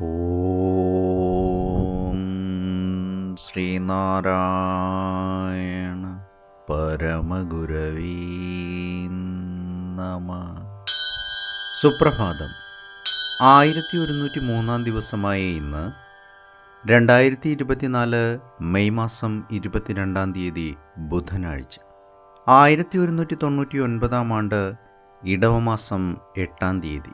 ഓം ശ്രീനാരായണ പരമഗുരവീ നമ. സുപ്രഭാതം. ആയിരത്തി ഒരുന്നൂറ്റി മൂന്നാം ദിവസമായ ഇന്ന് രണ്ടായിരത്തി ഇരുപത്തിനാല് മെയ് മാസം ഇരുപത്തിരണ്ടാം തീയതി ബുധനാഴ്ച. ആയിരത്തി ഒരുന്നൂറ്റി തൊണ്ണൂറ്റി ഒൻപതാം ആണ്ട് ഇടവമാസം എട്ടാം തീയതി.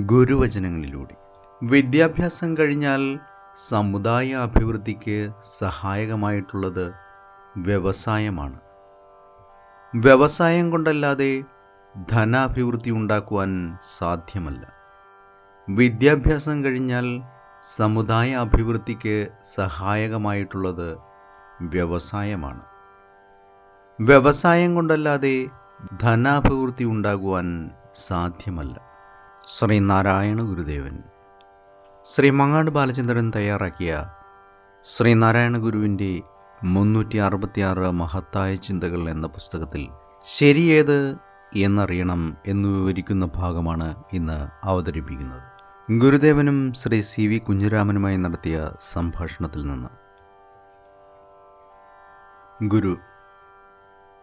ഗുരുവചനങ്ങളിലൂടെ. വിദ്യാഭ്യാസം കഴിഞ്ഞാൽ സമുദായ അഭിവൃദ്ധിക്ക് സഹായകമായിട്ടുള്ളത് വ്യവസായമാണ്. വ്യവസായം കൊണ്ടല്ലാതെ ധനാഭിവൃദ്ധി ഉണ്ടാക്കുവാൻ സാധ്യമല്ല. വിദ്യാഭ്യാസം കഴിഞ്ഞാൽ സമുദായ അഭിവൃദ്ധിക്ക് സഹായകമായിട്ടുള്ളത് വ്യവസായമാണ്. വ്യവസായം കൊണ്ടല്ലാതെ ധനാഭിവൃദ്ധി ഉണ്ടാകുവാൻ സാധ്യമല്ല. ശ്രീനാരായണ ഗുരുദേവൻ ശ്രീ മങ്ങാട് ബാലചന്ദ്രൻ തയ്യാറാക്കിയ ശ്രീനാരായണ ഗുരുവിന്റെ മുന്നൂറ്റി അറുപത്തിയാറ് മഹത്തായ ചിന്തകൾ എന്ന പുസ്തകത്തിൽ ശരിയേത് എന്നറിയണം എന്ന് വിവരിക്കുന്ന ഭാഗമാണ് ഇന്ന് അവതരിപ്പിക്കുന്നത്. ഗുരുദേവനും ശ്രീ സി വി കുഞ്ഞിരാമനുമായി നടത്തിയ സംഭാഷണത്തിൽ നിന്ന്. ഗുരു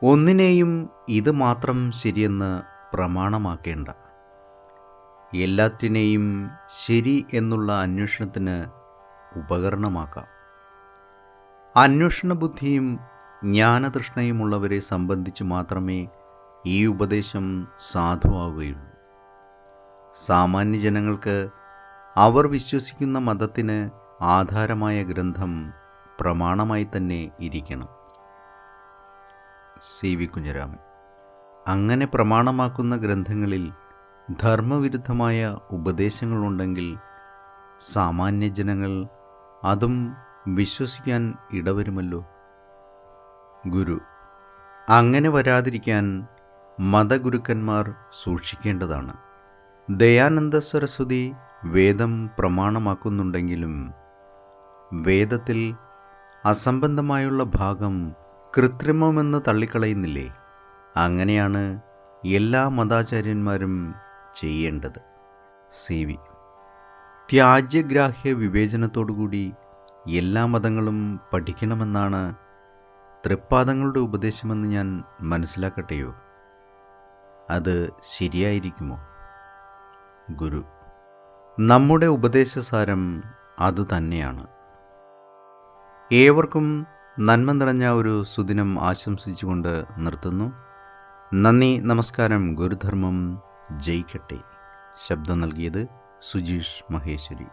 ഒന്നിനെയും ഇത് മാത്രം ശരിയെന്ന് പ്രമാണമാക്കേണ്ട. എല്ലാത്തിനെയും ശരി എന്നുള്ള അന്വേഷണത്തിന് ഉപകരണമാക്കാം. അന്വേഷണ ബുദ്ധിയും ജ്ഞാനതൃഷ്ണയുമുള്ളവരെ സംബന്ധിച്ച് മാത്രമേ ഈ ഉപദേശം സാധുവാകുകയുള്ളൂ സാമാന്യ ജനങ്ങൾക്ക് അവർ വിശ്വസിക്കുന്ന മതത്തിന് ആധാരമായ ഗ്രന്ഥം പ്രമാണമായി തന്നെ ഇരിക്കണം. C V Kunjaraman. അങ്ങനെ പ്രമാണമാക്കുന്ന ഗ്രന്ഥങ്ങളിൽ ധർമ്മവിരുദ്ധമായ ഉപദേശങ്ങളുണ്ടെങ്കിൽ സാമാന്യ ജനങ്ങൾ അതും വിശ്വസിക്കാൻ ഇടവരുമല്ലോ. ഗുരു അങ്ങനെ വരാതിരിക്കാൻ മതഗുരുക്കന്മാർ സൂക്ഷിക്കേണ്ടതാണ്. ദയാനന്ദ സരസ്വതി വേദം പ്രമാണമാക്കുന്നുണ്ടെങ്കിലും വേദത്തിൽ അസംബന്ധമായുള്ള ഭാഗം കൃത്രിമമെന്ന് തള്ളിക്കളയുന്നില്ലേ? അങ്ങനെയാണ് എല്ലാ മതാചാര്യന്മാരും ചെയ്യേണ്ടത്. സി. വി. ത്യാജ്യഗ്രാഹ്യ വിവേചനത്തോടുകൂടി എല്ലാ മതങ്ങളും പഠിക്കണമെന്നാണ് തൃപ്പാദങ്ങളുടെ ഉപദേശമെന്ന് ഞാൻ മനസ്സിലാക്കട്ടെയോ? അത് ശരിയായിരിക്കുമോ? ഗുരു. നമ്മുടെ ഉപദേശസാരം അതുതന്നെയാണ് ഏവർക്കും നന്മ നിറഞ്ഞ ഒരു സുദിനം ആശംസിച്ചുകൊണ്ട് നിർത്തുന്നു. നന്ദി നമസ്കാരം ഗുരുധർമ്മം. ജയിക്കട്ടെ. ശബ്ദം നൽകിയത് സുജീഷ് മഹേശ്വരി.